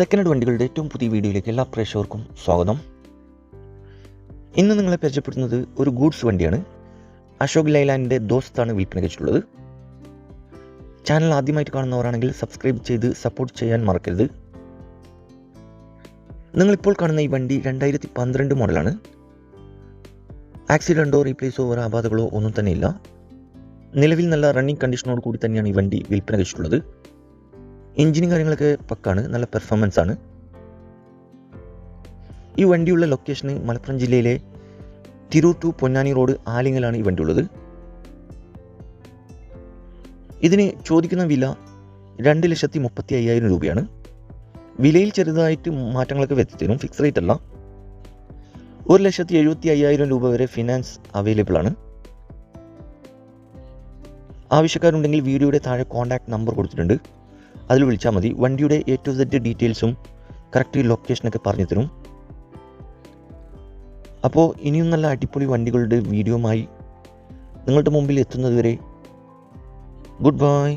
Second hand വണ്ടികളുടെ ഏറ്റവും പുതിയ വീഡിയോയിലേക്ക് എല്ലാ പ്രേക്ഷകർക്കും സ്വാഗതം. ഇന്ന് നിങ്ങളെ പരിചയപ്പെടുത്തുന്നത് ഒരു ഗൂഡ്സ് വണ്ടിയാണ്. അശോക് ലൈലാൻഡിന്റെ ദോസ്താണ് വിൽപ്പന വെച്ചിട്ടുള്ളത് ചാനൽ ആദ്യമായിട്ട് കാണുന്നവരാണെങ്കിൽ സബ്സ്ക്രൈബ് ചെയ്ത് സപ്പോർട്ട് ചെയ്യാൻ മറക്കരുത്. നിങ്ങളിപ്പോൾ കാണുന്ന ഈ വണ്ടി രണ്ടായിരത്തി പന്ത്രണ്ട് മോഡലാണ്. ആക്സിഡന്റോ റീപ്ലേസോ ഒരു അപാധകളോ ഒന്നും തന്നെ ഇല്ല നിലവിൽ നല്ല റണ്ണിങ് കണ്ടീഷനോട് കൂടി തന്നെയാണ് ഈ വണ്ടി വിൽപ്പന വെച്ചിട്ടുള്ളത് എഞ്ചിനും കാര്യങ്ങളൊക്കെ പക്കാണ് നല്ല പെർഫോമൻസ് ആണ്. ഈ വണ്ടിയുള്ള ലൊക്കേഷന് മലപ്പുറം ജില്ലയിലെ തിരൂർ ടു പൊന്നാനി റോഡ് ആലിങ്ങലാണ് ഈ വണ്ടി ഉള്ളത് ഇതിന് ചോദിക്കുന്ന വില രണ്ട് ലക്ഷത്തി മുപ്പത്തി അയ്യായിരം രൂപയാണ്. വിലയിൽ ചെറുതായിട്ട് മാറ്റങ്ങളൊക്കെ വരുത്തിത്തരും ഫിക്സ് റേറ്റ് അല്ല. ഒരു ലക്ഷത്തി എഴുപത്തി അയ്യായിരം രൂപ വരെ ഫിനാൻസ് അവൈലബിൾ ആണ്. ആവശ്യക്കാരുണ്ടെങ്കിൽ വീഡിയോയുടെ താഴെ കോൺടാക്ട് നമ്പർ കൊടുത്തിട്ടുണ്ട്. അതിൽ വിളിച്ചാൽ മതി. വണ്ടിയുടെ എ ടു സെഡ് ഡീറ്റെയിൽസും കറക്റ്റ് ലൊക്കേഷനൊക്കെ പറഞ്ഞു തരും. അപ്പോൾ ഇനിയും നല്ല അടിപൊളി വണ്ടികളുടെ വീഡിയോമായി നിങ്ങളുടെ മുമ്പിൽ എത്തുന്നതുവരെ ഗുഡ് ബൈ.